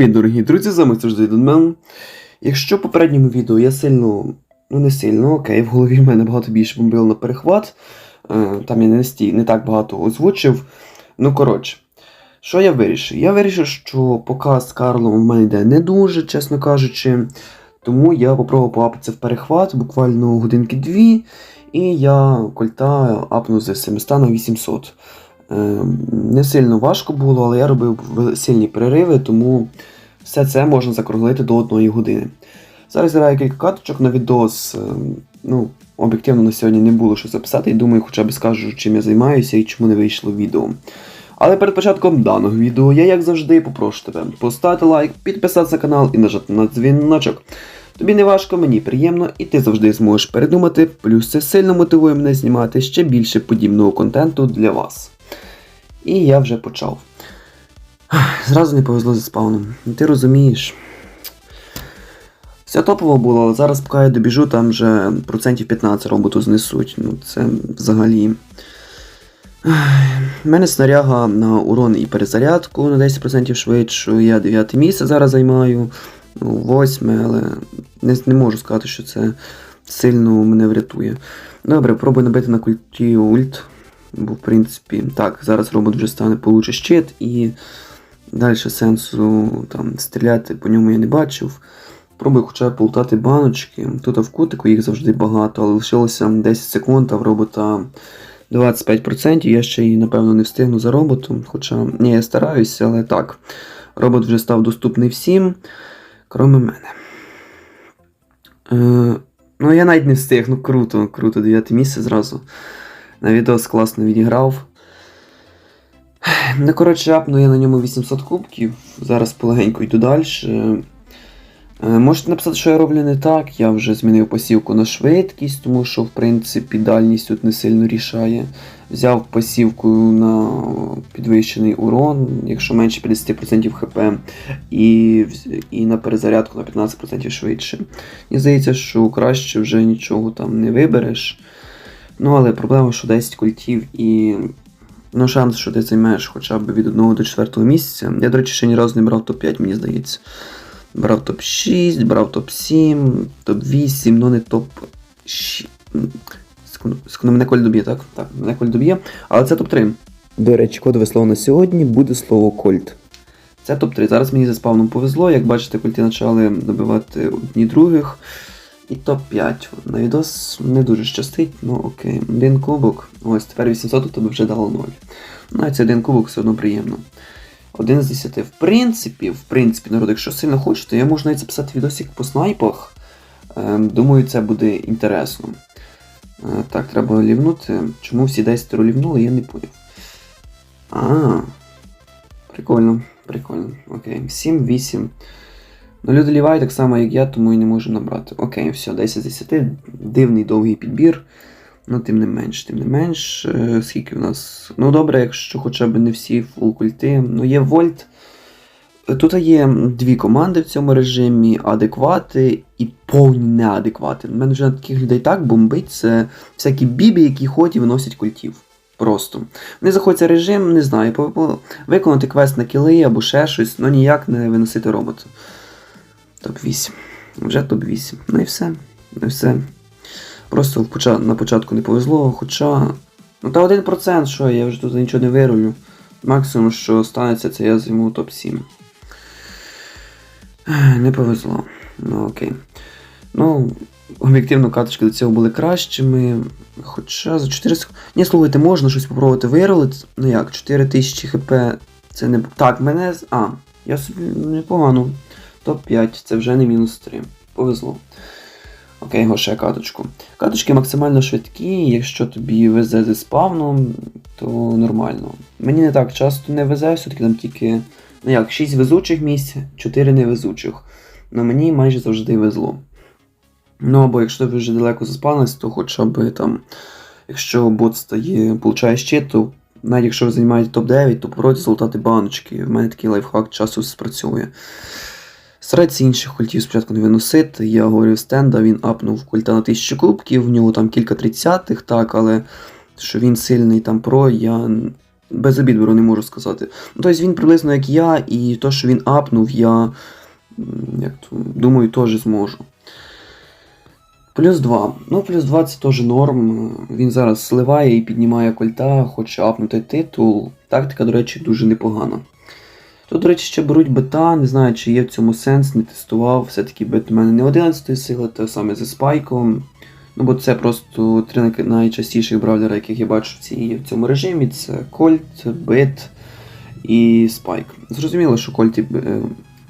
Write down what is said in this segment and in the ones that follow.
Привіт, дорогі друзі, з вами завжди Донмен. Якщо в попередньому відео я сильно, ну не сильно, окей, в голові в мене багато більше бомбило на перехват, е, там я не, стій, не так багато озвучив. Ну, коротше, що я вирішив? Я вирішив, що показ з Карлом в мене йде не дуже, чесно кажучи. Тому я попробував поапатися в перехват буквально годинки дві, і я кольта апнув з 700 на 800. Е, Не сильно важко було, але я робив сильні перериви, тому все це можна закруглити до одної години. Зараз граю кілька каточок на відос. е, Ну, об'єктивно на сьогодні не було що записати, і думаю, хоча б скажу, чим я займаюся і чому не вийшло відео. Але перед початком даного відео я, як завжди, попрошу тебе поставити лайк, підписатися на канал і нажати на дзвіночок. Тобі не важко, мені приємно, і ти завжди зможеш передумати, плюс це сильно мотивує мене знімати ще більше подібного контенту для вас. І я вже почав. Зразу не повезло зі спауном. Ти розумієш. Все топово було, але зараз поки я добіжу, там вже процентів 15 роботу знесуть. Ну, це взагалі. У мене снаряга на урон і перезарядку на 10% швидшу. Я 9 місце зараз займаю. Ну, 8, але не, не можу сказати, що це сильно мене врятує. Добре, пробую набити на культі ульт. Бо, в принципі, так, зараз робот вже стане получше щит і далі сенсу там стріляти по ньому я не бачив. Пробую хоча б полутати баночки. Тут в кутику їх завжди багато, але лишилося 10 секунд, а в робота 25%. Я ще й, напевно, не встигну за роботом. Хоча, ні, я стараюся, але так. Робот вже став доступний всім, кроме мене. Е, ну, я навіть не встиг, ну круто, круто, 9 місце зразу. На відос класно відіграв. Ну, коротше, апну я на ньому 800 кубків. Зараз полегенько йду далі. Е, Можете написати, що я роблю не так. Я вже змінив посівку на швидкість, тому що, в принципі, дальність тут не сильно рішає. Взяв посівку на підвищений урон, якщо менше 50% хп, і, і на перезарядку на 15% швидше. Мені здається, що краще вже нічого там не вибереш. Ну, але проблема, що 10 культів і ну, шанс, що ти займеш хоча б від 1 до 4 місця. Я, до речі, ще ні разу не брав топ-5, мені здається. Брав топ-6, брав топ-7, топ-8, ну не топ-6. Секунду, секунду, мене коль доб'є, так? Так, мене коль доб'є. Але це топ-3. До речі, кодове слово на сьогодні буде слово кольт. Це топ-3. Зараз мені за спавном повезло. Як бачите, кольти почали добивати одні других. І топ-5. На відос не дуже щастить, ну окей. Один кубок. Ось тепер 800 у тебе вже дало 0. Навіть цей один кубок все одно приємно. Один з 10. В принципі, в принципі, народ, якщо сильно хочете, я можу навіть записати відосик по снайпах. Ем, думаю, це буде інтересно. Е, так, треба лівнути. Чому всі 10 лівнули, я не поняв. А, прикольно, прикольно. Окей. 7, 8. Ну, люди лівають так само, як я, тому і не можу набрати. Окей, все, 10 з 10. Дивний довгий підбір. Ну, тим не менш, тим не менш. Е, Скільки в нас. Ну, добре, якщо хоча б не всі фул культи. Ну, є Вольт. Тут є дві команди в цьому режимі: адеквати і повні неадеквати. У мене вже на таких людей так бомбить. Це всякі бібі, які ходять і виносять культів. Просто. Вони заходять режим, не знаю, виконати квест на кіли або ще щось, ну ніяк не виносити робота. Топ-8. Вже топ-8. Ну і все. Ну і все. Просто на початку не повезло, хоча. Ну та 1%, що я вже тут нічого не вирулю. Максимум, що станеться, це я займу топ-7. Не повезло. Ну окей. Ну, об'єктивно, каточки до цього були кращими. Хоча за 4 сек... Ні, слухайте, можна щось спробувати вирулити. Ну як, 4000 хп це не. Так, мене. А, я собі непогано. Топ-5, це вже не мінус 3. Повезло. Окей, го ще каточку. Каточки максимально швидкі, якщо тобі везе зі спавном, то нормально. Мені не так часто не везе, все-таки там тільки. Ну як, 6 везучих місць, 4 невезучих. Но мені майже завжди везло. Ну або якщо ви вже далеко заспавнились, то хоча б там, якщо бот стає, получає щит, то навіть якщо ви займаєте топ-9, то попробуйте золотати баночки. В мене такий лайфхак часу спрацьовує. Старайтеся інших культів спочатку не виносити. Я говорив стенда, він апнув культа на 1000 кубків, в нього там кілька тридцятих, так, але що він сильний там про, я без обід беру, не можу сказати. Ну, тобто він приблизно як я, і то, що він апнув, я як то, думаю, теж зможу. Плюс 2. Ну, плюс 2 це теж норм. Він зараз сливає і піднімає кольта, хоче апнути титул. Тактика, до речі, дуже непогана. Тут, до речі, ще беруть бета, не знаю, чи є в цьому сенс, не тестував. Все-таки бет у мене не 11 сили, те саме зі спайком. Ну, бо це просто три найчастіших бравлера, яких я бачу в, цьому режимі. Це Кольт, Бит і Спайк. Зрозуміло, що Кольт і е,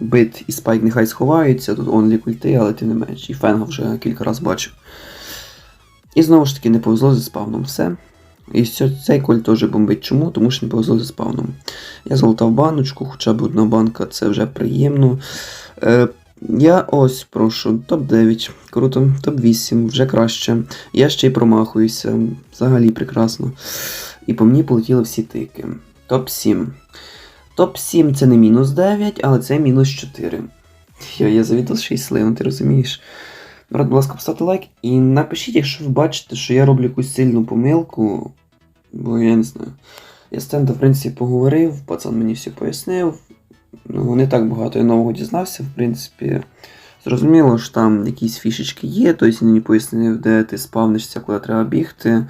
Бит і Спайк нехай сховаються, тут онлі культи, але тим не менш. І Фенга вже кілька разів бачив. І знову ж таки не повезло зі спавном все. І цей кольт теж бомбить. Чому? Тому що не повезло зі спавном. Я залутав баночку, хоча б одна банка, це вже приємно. Е, я ось прошу, топ-9, круто, топ-8, вже краще. Я ще й промахуюся, взагалі прекрасно. І по мені полетіли всі тики. Топ-7. Топ-7 це не мінус 9, але це мінус 4. Я, я завітав 6 слив, ти розумієш? Народ, будь ласка, поставте лайк і напишіть, якщо ви бачите, що я роблю якусь сильну помилку, бо я не знаю. Я з Тендо, в принципі, поговорив, пацан мені все пояснив. Ну, не так багато я нового дізнався, в принципі. Зрозуміло, що там якісь фішечки є, тобто він мені пояснив, де ти спавнишся, куди треба бігти.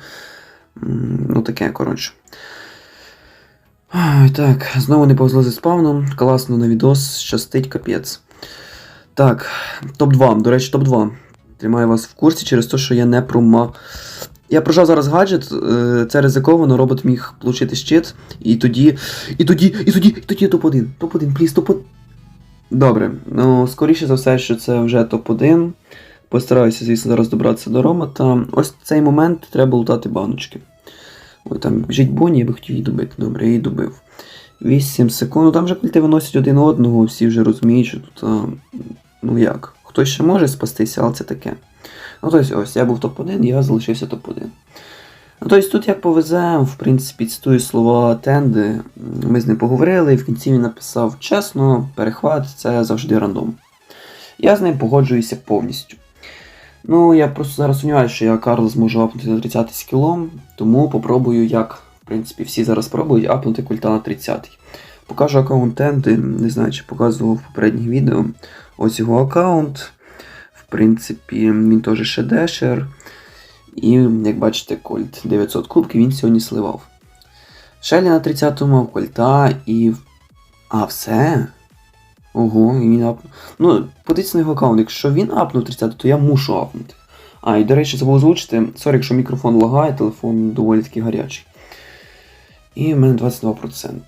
Ну, таке, коротше. Ай, Так, знову не повезло зі спавном. Класно на відос, щастить капець. Так, топ-2. До речі, топ-2. Тримаю вас в курсі через те, що я не прома. Я прожав зараз гаджет, е, це ризиковано, робот міг получити щит, і тоді. І тоді, і тоді, і тоді топ-1. Топ-1, пліз, топ-1. Добре. Ну, скоріше за все, що це вже топ-1. Постараюся, звісно, зараз добратися до робота. Ось цей момент треба лутати баночки. Ой, там біжить Бонні, я би хотів її добити. Добре, я її добив. 8 секунд. Ну там вже культи виносять один одного, всі вже розуміють, що тут. А, ну як? Хтось ще може спастися, але це таке. Ну, тобто, ось, я був топ-1, я залишився топ-1. Ну, тобто тут як повезе, в принципі, цитую слова Тенди. Ми з ним поговорили, і в кінці він написав чесно, перехват це завжди рандом. Я з ним погоджуюся повністю. Ну, я просто зараз сумніваюся, що я Карл зможу апнути на 30 скілом, тому попробую, як, в принципі, всі зараз пробують апнути культа на 30. Покажу аккаунт Тенди, не знаю, чи показував в попередніх відео. Ось його аккаунт. В принципі, він теж ще дешер. І, як бачите, Кольт 900 кубків він сьогодні сливав. Шелі на 30-му, Кольта і. А, все. Ого, він апнув. Ну, подивіться на його аккаунт. Якщо він апнув 30, то я мушу апнути. А, і до речі, забув озвучити. Сорі, якщо мікрофон лагає, телефон доволі таки гарячий. І в мене 22%.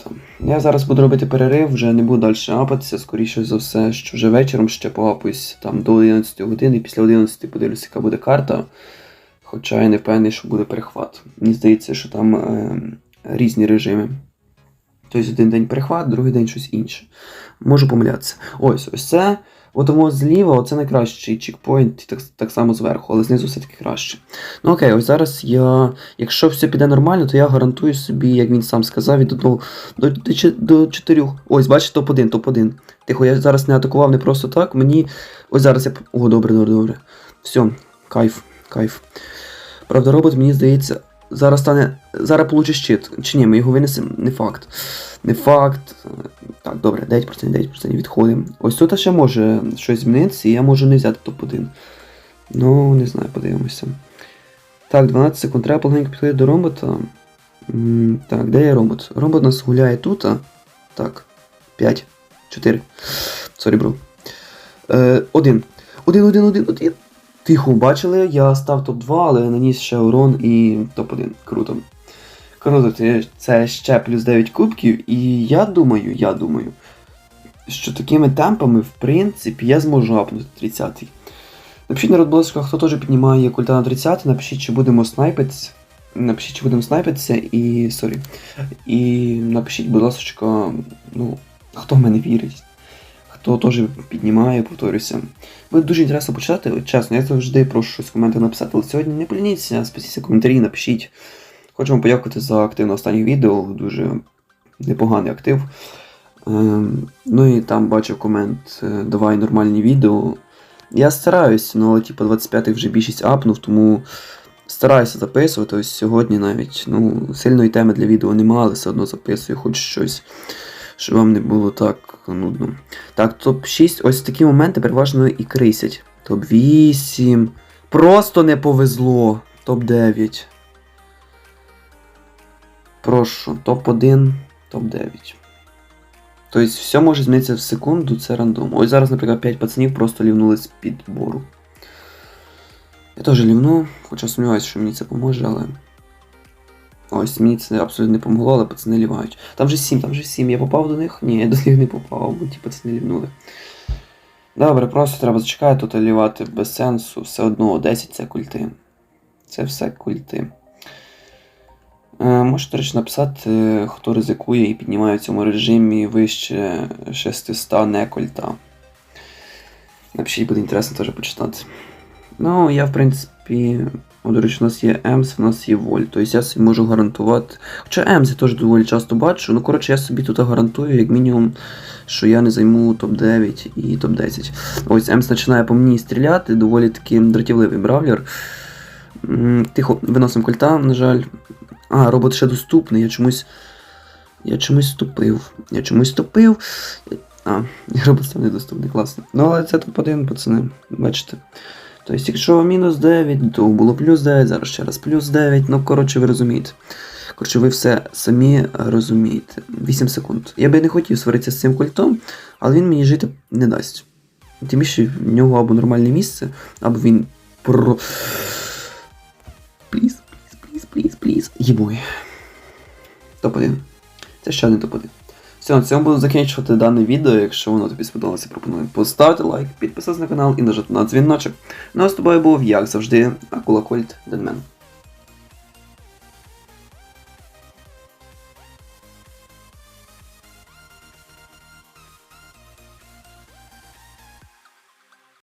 Я зараз буду робити перерив, вже не буду далі апатися, скоріше за все, що вже вечором ще поапаюсь там до 11 години, після 11 подивлюся, яка буде карта. Хоча я не впевнений, що буде перехват. Мені здається, що там е, різні режими. Тобто один день перехват, другий день щось інше. Можу помилятися. Ось, ось це. От воно зліва, оце найкращий чекпоінт, так, так само зверху, але знизу все-таки краще. Ну окей, ось зараз я. Якщо все піде нормально, то я гарантую собі, як він сам сказав, від 1 до, до, до 4. Ось, бачите, топ-1, топ-1. Тихо, я зараз не атакував не просто так. Мені. Ось зараз я. О, добре, добре, добре. Все, кайф, кайф. Правда, робот, мені здається, зараз стане. Зараз получить щит. Чи ні, ми його винесемо, не факт. Не факт. Так, добре, 9%, 9% відходимо. Ось тут ще може щось змінитися, і я можу не взяти топ-1. Ну, не знаю, подивимося. Так, 12 секунд. Треба полегенько підходити до робота. Так, де є робот? Робот нас гуляє тут. а? Так. 5. 4. Сорі, бро. Е, один. Один, один, один, один. Тихо, бачили, я став топ-2, але наніс ще урон і топ-1. Круто. Круто, це- ще плюс 9 кубків, і я думаю, я думаю, що такими темпами, в принципі, я зможу апнути 30-й. Напишіть, народ, будь хто теж піднімає культа на 30, напишіть, чи будемо снайпитися. Напишіть, чи будемо снайпитися і. Сорі. І напишіть, будь ласка, ну, хто в мене вірить. Хто теж піднімає, повторюся. Буде дуже інтересно почитати, от чесно, я завжди прошу щось в коментах написати, але сьогодні не полініться, спасіться коментарі, напишіть. Хочу вам подякувати за актив на останніх відео, дуже непоганий актив. Ем, ну і там бачив комент, е, давай нормальні відео. Я стараюсь, ну але типу 25-й вже більшість апнув, тому стараюся записувати. Ось сьогодні навіть ну, сильної теми для відео немає, але все одно записую хоч щось, щоб вам не було так нудно. Так, топ-6, ось такі моменти переважно і крисять. Топ-8. Просто не повезло. Топ-9. Прошу, топ-1, топ-9. Тобто все може змінитися в секунду, це рандом. Ось зараз, наприклад, 5 пацанів просто лівнули з підбору. Я теж лівну, хоча сумніваюся, що мені це поможе, але. Ось, мені це абсолютно не помогло, але пацани лівають. Там вже 7, там вже 7. Я попав до них? Ні, я до них не попав, бо ті пацани лівнули. Добре, просто треба зачекати, тут лівати без сенсу. Все одно 10 це культи. Це все культи. Е, Можете, речі, написати, хто ризикує і піднімає в цьому режимі вище 600 не кольта. Напишіть, буде інтересно теж почитати. Ну, я, в принципі, до речі, у нас є Емс, у нас є Воль. Тобто я собі можу гарантувати. Хоча Емс я теж доволі часто бачу. Ну, коротше, я собі тут гарантую, як мінімум, що я не займу топ-9 і топ-10. Ось Емс починає по мені стріляти, доволі таки дратівливий бравлер. Тихо, виносимо кольта, на жаль. А, робот ще доступний, я чомусь. Я чомусь ступив. Я чомусь ступив. А, робот став недоступний, класно. Ну, але це тут один, пацани, бачите. Тобто, якщо мінус 9, то було плюс 9, зараз ще раз плюс 9. Ну, коротше, ви розумієте. Коротше, ви все самі розумієте. 8 секунд. Я би не хотів сваритися з цим культом, але він мені жити не дасть. Тим більше в нього або нормальне місце, або він про. Пліз, пліз, пліз, пліз, пліз. Єбой. Топ-1. Це ще не топ-1. Все, на цьому буду закінчувати дане відео. Якщо воно тобі сподобалося, пропоную поставити лайк, підписатися на канал і нажати на дзвіночок. Ну а з тобою був, як завжди, Акула Кольт Денмен.